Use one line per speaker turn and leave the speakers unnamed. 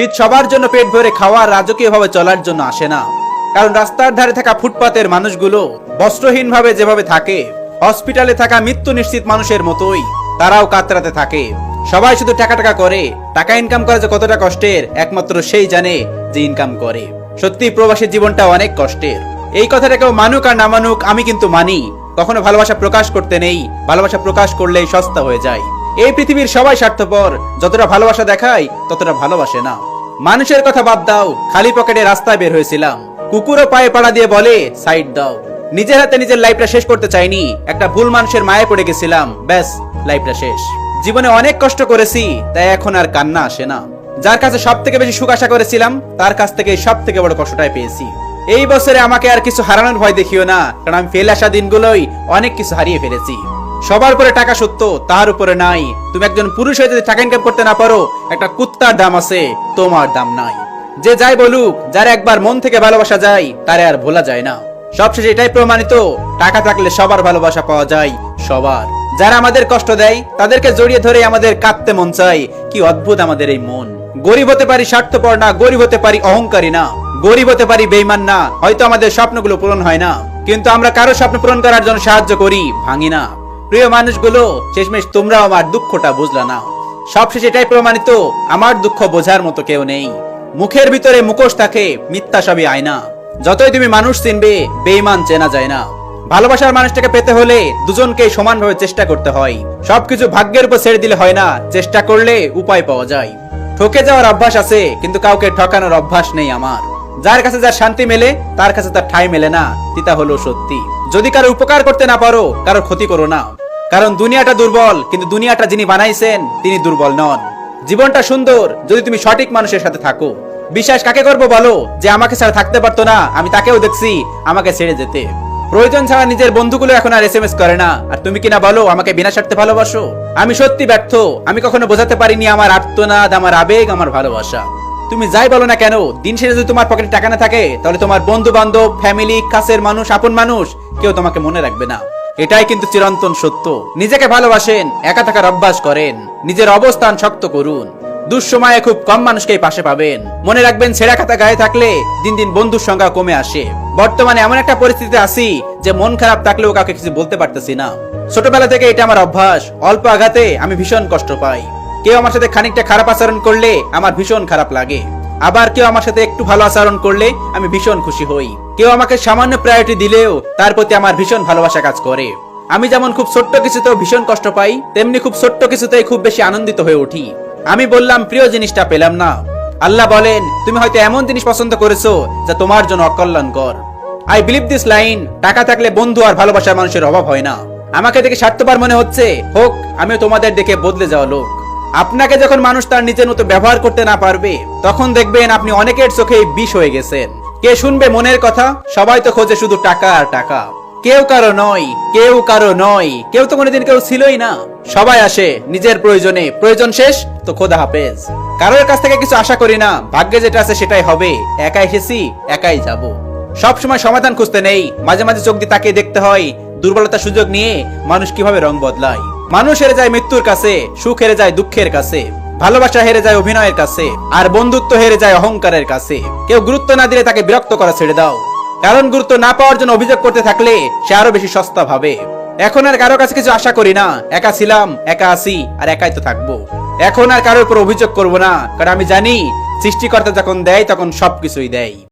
শীত সবার জন্য পেট ভরে খাওয়া রাজকীয় ভাবে চলার জন্য আসে না। কারণ রাস্তার ধারে থাকা ফুটপাতের মানুষগুলো বস্ত্রহীন ভাবে যেভাবে থাকে, হসপিটালে থাকা মৃত্যু নিশ্চিত মানুষের মতোই, তারাও কাতরাতে থাকে। সবাই শুধু টাকা টাকা করে, টাকা ইনকাম করা যে কতটা কষ্টের, একমাত্র সেই জানে যে ইনকাম করে। সত্যি, প্রবাসী জীবনটা অনেক কষ্টের। এই কথাটা কেউ মানুক আর না মানুক, আমি কিন্তু মানি। কখনো ভালোবাসা প্রকাশ করতে নেই, ভালোবাসা প্রকাশ করলেই সস্তা হয়ে যায়। এই পৃথিবীর সবাই স্বার্থপর, যতটা ভালোবাসা দেখায়, ততটা ভালোবাসে না। মানুষের কথা বাদ দাও, খালি পকেটে রাস্তায় বের হয়েছিলাম। কুকুরও পায়ে পাড়া দিয়ে বলে, সাইড দাও। নিজের হাতে নিজের লাইফটা শেষ করতে চাইনি, একটা ভুল মানুষের মায়ে পড়ে গেছিলাম। ব্যাস, লাইফটা শেষ। জীবনে অনেক কষ্ট করেছি, তাই এখন আর কান্না আসে না। যার কাছে সব থেকে বেশি সুখ আশা করেছিলাম, তার কাছ থেকে সব থেকে বড় কষ্টটাই পেয়েছি। এই বছরে আমাকে আর কিছু হারানোর ভয় দেখিও না, কারণ আমি ফেলে আসা দিনগুলোই অনেক কিছু হারিয়ে ফেলেছি। সবার উপরে টাকা সত্য, তার উপরে নাই। তুমি একজন পুরুষ হয়ে যদি টাকা ইনকাম করতে না পারো, একটা কুত্তার দাম আছে, তোমার দাম নাই। যে যাই বলুক, যার একবার মন থেকে ভালোবাসা যায়, তারে আর ভোলা যায় না। সবশেষে এটাই প্রমাণিত, টাকা থাকলে সবার ভালোবাসা পাওয়া যায়, সবার। যারা আমাদের কষ্ট দেয়, তাদেরকে জড়িয়ে ধরে আমাদের কাঁদতে মন চায়, কি অদ্ভুত আমাদের এই মন। গরিব হতে পারি স্বার্থপর না, গরিব হতে পারি অহংকারী না। গরিব হতে পারি বেইমান না, হয়তো আমাদের স্বপ্নগুলো পূরণ হয় না। কিন্তু আমরা কারও স্বপ্ন পূরণ করার জন্য সাহায্য করি, ভাঙি না। প্রিয় মানুষগুলো, শেষমেশ তোমরাও আমার দুঃখটা বুঝলা না। সবশেষে এটাই প্রমাণিত, আমার দুঃখ বোঝার মতো কেউ নেই। মুখের ভিতরে মুখোশ থাকে, মিথ্যা সবই আয়না যতই তুমি মানুষ চিনবে বেইমান চেনা যায় না। ভালোবাসার মানুষটাকে পেতে হলে দুজনকে সমানভাবে চেষ্টা করতে হয়। সবকিছু ভাগ্যের উপর ছেড়ে দিলে হয় না, চেষ্টা করলে উপায় পাওয়া যায়। ঠকে যাওয়ার অভ্যাস আছে, কিন্তু কাউকে ঠকানোর অভ্যাস নেই আমার। যার কাছে যার শান্তি মেলে, তার কাছে তার ঠাই মেলে না, তিতা হলো সত্যি। যদি কারও উপকার করতে না পারো, কারও ক্ষতি করো না। কারণ দুনিয়াটা দুর্বল, কিন্তু দুনিয়াটা যিনি বানাইছেন, তিনি দুর্বল নন। জীবনটা সুন্দর, যদি তুমি সঠিক মানুষের সাথে থাকো। বিশ্বাস কাকে করব বলো? যে আমাকে ছাড়া থাকতে পারতো না, আমি তাকেও দেখছি, আমাকে ছেড়ে যেতে। প্রয়োজন ছাড়া নিজের বন্ধুগুলো এখন আর এসএমএস করে না। আর তুমি কিনা বলো, আমাকে বিনা স্বার্থে ভালোবাসো? আমি সত্যি ব্যর্থ, আমি কখনো বোঝাতে পারিনি আমার আর্তনাদ, আমার আবেগ, আমার ভালোবাসা। তুমি যাই বলো না কেন, দিন শেষে যদি তোমার পকেটে টাকা না থাকে, তাহলে তোমার বন্ধু বান্ধব ফ্যামিলি কাছের মানুষ, আপন মানুষ, কেউ তোমাকে মনে রাখবে না। এটাই কিন্তু চিরন্তন সত্য। নিজেকে ভালোবাসেন, একা থাকার অভ্যাস করেন, নিজের অবস্থান শক্ত করুন। দুঃসময়ে খুব কম মানুষকেই পাশে পাবেন। মনে রাখবেন, ছেঁড়া খাতা গায়ে থাকলে দিন দিন বন্ধুর সংখ্যা কমে আসে। বর্তমানে এমন একটা পরিস্থিতিতে আছি যে মন খারাপ থাকলেও কাউকে কিছু বলতে পারতেছি না। ছোটবেলা থেকে এটা আমার অভ্যাস। অল্প আঘাতে আমি ভীষণ কষ্ট পাই। কেউ আমার সাথে খানিকটা খারাপ আচরণ করলে আমার ভীষণ খারাপ লাগে। আবার কেউ আমার সাথে একটু ভালো আচরণ করলে আমি ভীষণ খুশি হই। কেউ আমাকে সামান্য প্রায়োরিটি দিলেও তার প্রতি আমার ভীষণ ভালোবাসা কাজ করে। আমি যেমন খুব ছোট্ট কিছুতেও ভীষণ কষ্ট পাই, তেমনি খুব ছোট্ট কিছুতেই খুব বেশি আনন্দিত হয়ে উঠি। আমি বললাম, প্রিয় জিনিসটা পেলাম না। আল্লাহ বলেন, তুমি হয়তো এমন জিনিস পছন্দ করেছ যা তোমার জন্য অকল্যাণকর। আই বিলিভ দিস লাইন টাকা থাকলে বন্ধু আর ভালোবাসার মানুষের অভাব হয় না। আমাকে দেখে স্বার্থপর মনে হচ্ছে, হোক, আমিও তোমাদের দেখে বদলে যাওয়া লোক। আপনাকে যখন মানুষ তার নিজের মতো ব্যবহার করতে না পারবে, তখন দেখবেন আপনি অনেকের চোখে বিষ হয়ে গেছেন। কে শুনবে মনের কথা? সবাই তো খোঁজে শুধু টাকা আর টাকা। কেউ কারও নয়, কেউ কারও নয়, কেউ তো কোনোদিন কেউ ছিলই না। সবাই আসে নিজের প্রয়োজনে। প্রয়োজন শেষ, তো খোদা হাফেজ। কারোর কাছ থেকে কিছু আশা করি না। ভাগ্যে যেটা আছে সেটাই হবে। একাই এসেছি একাই যাব। সব সময় সমাধান খুঁজতে নেই। মাঝে মাঝে চোখ দিয়ে তাকিয়ে দেখতে হয়। দুর্বলতা সুযোগ নিয়ে মানুষ কীভাবে রং বদলায়। মানুষ হেরে যায় মৃত্যুর কাছে সুখ হেরে যায় দুঃখের কাছে, ভালোবাসা হেরে যায় অভিনয়ের কাছে, আর বন্ধুত্ব হেরে যায় অহংকারের কাছে। কেউ গুরুত্ব না দিলে তাকে বিরক্ত করা ছেড়ে দাও। কারণ গুরুত্ব না পাওয়ার জন্য অভিযোগ করতে থাকলে সে আরও বেশি সস্তা ভাবে। এখন আর কারও কাছে কিছু আশা করি না। একা ছিলাম, একা আছি, আর একাই তো থাকব। এখন আর কারোর উপর অভিযোগ করব না, কারণ আমি জানি, সৃষ্টিকর্তা যখন দেয়, তখন সবকিছুই দেয়।